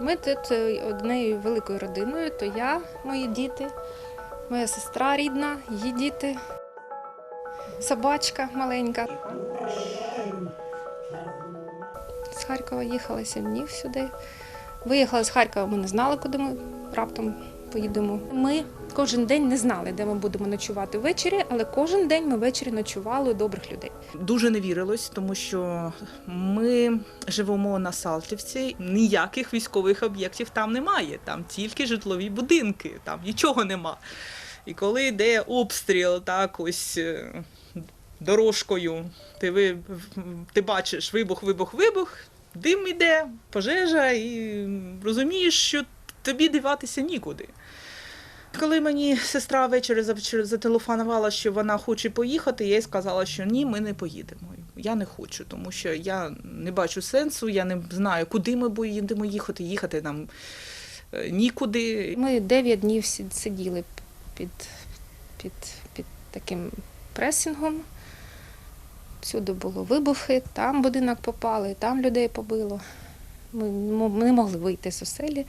Ми тут е, однією великою родиною, то я, мої діти, моя сестра рідна, її діти, собачка маленька. З Харкова їхала сім днів сюди. Виїхала з Харкова, ми не знали, куди ми раптом поїдемо. Ми кожен день не знали, де ми будемо ночувати ввечері, але кожен день ми ввечері ночували у добрих людей. Дуже не вірилось, тому що ми живемо на Салтівці. Ніяких військових об'єктів там немає. Там тільки житлові будинки, там нічого нема. І коли йде обстріл, так ось е, дорожкою, ти, ви, ти бачиш вибух, вибух, вибух, дим іде, пожежа, і розумієш, що тобі диватися нікуди. Коли мені сестра ввечері зателефонувала, що вона хоче поїхати, я їй сказала, що ні, ми не поїдемо. Я не хочу, тому що я не бачу сенсу, я не знаю, куди ми будемо їхати. Їхати нам е, нікуди. Ми 9 днів сиділи під, під, під таким пресингом. Всюди були вибухи, там будинок попали, там людей побило. Ми не могли вийти з оселі.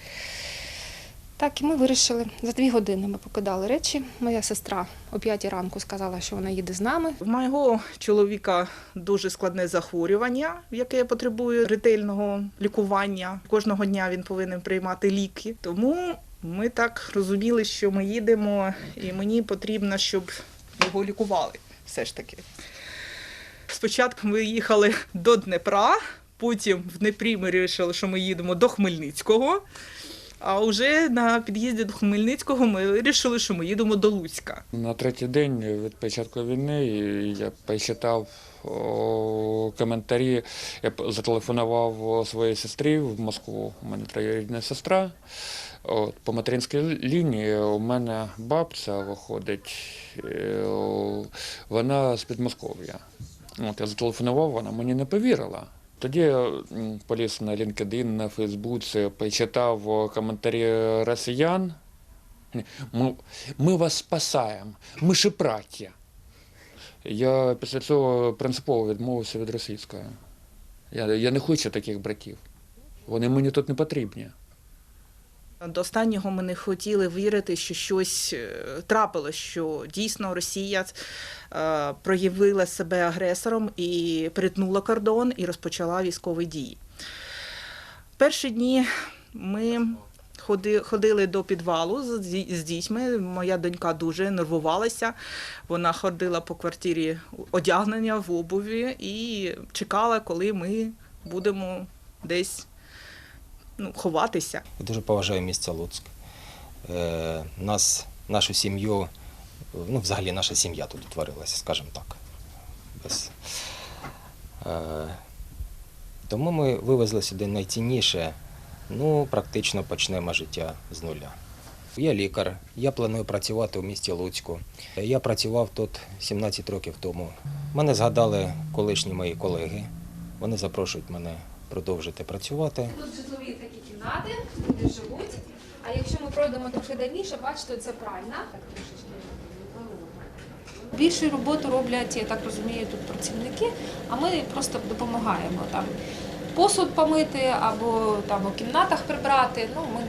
Так, і ми вирішили. За дві години ми покидали речі. Моя сестра о п'ятій ранку сказала, що вона їде з нами. В мого чоловіка дуже складне захворювання, яке потребує ретельного лікування. Кожного дня він повинен приймати ліки. Тому ми так розуміли, що ми їдемо, і мені потрібно, щоб його лікували. Все ж таки. Спочатку ми їхали до Днепра, потім в Днепрі ми вирішили, що ми їдемо до Хмельницького. А вже на під'їзді до Хмельницького ми вирішили, що ми їдемо до Луцька. На третій день від початку війни я почитав коментарі. Я зателефонував своїй сестрі в Москву. У мене троюрідна сестра. От, по материнській лінії у мене бабця виходить, е, вона з Підмосков'я. От, я зателефонував, вона мені не повірила. Тоді я поліз на LinkedIn, на Фейсбуці, почитав коментарі росіян. Ми, ми вас спасаємо, ми шепраття. Я після цього принципово відмовився від російської. Я, я не хочу таких братів. Вони мені тут не потрібні. До останнього ми не хотіли вірити, що щось е, трапилось, що дійсно Росія е, проявила себе агресором і перетнула кордон і розпочала військові дії. Перші дні ми ходили до підвалу з дітьми. Моя донька дуже нервувалася. Вона ходила по квартирі одягнення в обуві і чекала, коли ми будемо десь ну, ховатися. Я дуже поважаю місце Луцьк. Е, нас, нашу сім'ю, ну, взагалі наша сім'я тут утворилася, скажімо так. Без, е, тому ми вивезли сюди найцінніше, ну, практично почнемо життя з нуля. Я лікар, я планую працювати у місті Луцьку. Я працював тут 17 років тому. Мене згадали колишні мої колеги. Вони запрошують мене продовжити працювати. Тут житлові такі кімнати, люди живуть. А якщо ми пройдемо трохи дальніше, бачите, це. Так. Більшу роботу роблять, я так розумію, тут працівники, а ми просто допомагаємо там посуд помити або там у кімнатах прибрати. Ну, ми,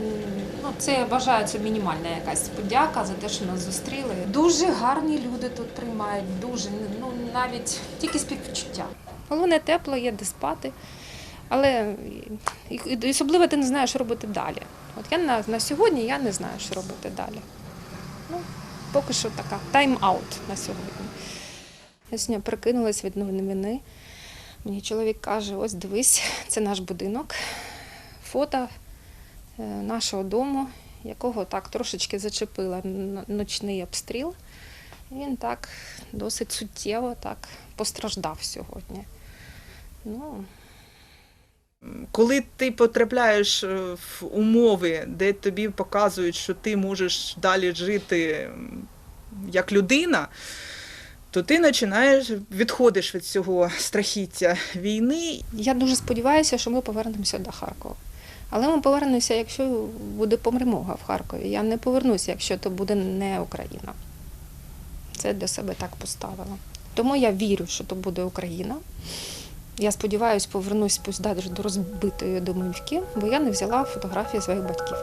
ну, це я вважаю, це мінімальна якась подяка за те, що нас зустріли. Дуже гарні люди тут приймають, дуже ну навіть тільки співчуття. Головне тепло, є де спати. Але особливо ти не знаєш, що робити далі. От я на, на сьогодні я не знаю, що робити далі. Ну, поки що така тайм-аут на сьогодні. Я сьогодні прикинулась від новини. Мені чоловік каже: ось дивись, це наш будинок, фото е, нашого дому, якого так трошечки зачепила ночний обстріл. Він так досить суттєво так постраждав сьогодні. Ну, Коли ти потрапляєш е, в умови, де тобі показують, що ти можеш далі жити як людина, то ти починаєш відходиш від цього страхіття війни. Я дуже сподіваюся, що ми повернемося до Харкова. Але ми повернемося, якщо буде перемога в Харкові. Я не повернуся, якщо то буде не Україна. Це для себе так поставила. Тому я вірю, що то буде Україна. Я сподіваюся, повернусь пусть до розбитої домівки, бо я не взяла фотографії своїх батьків.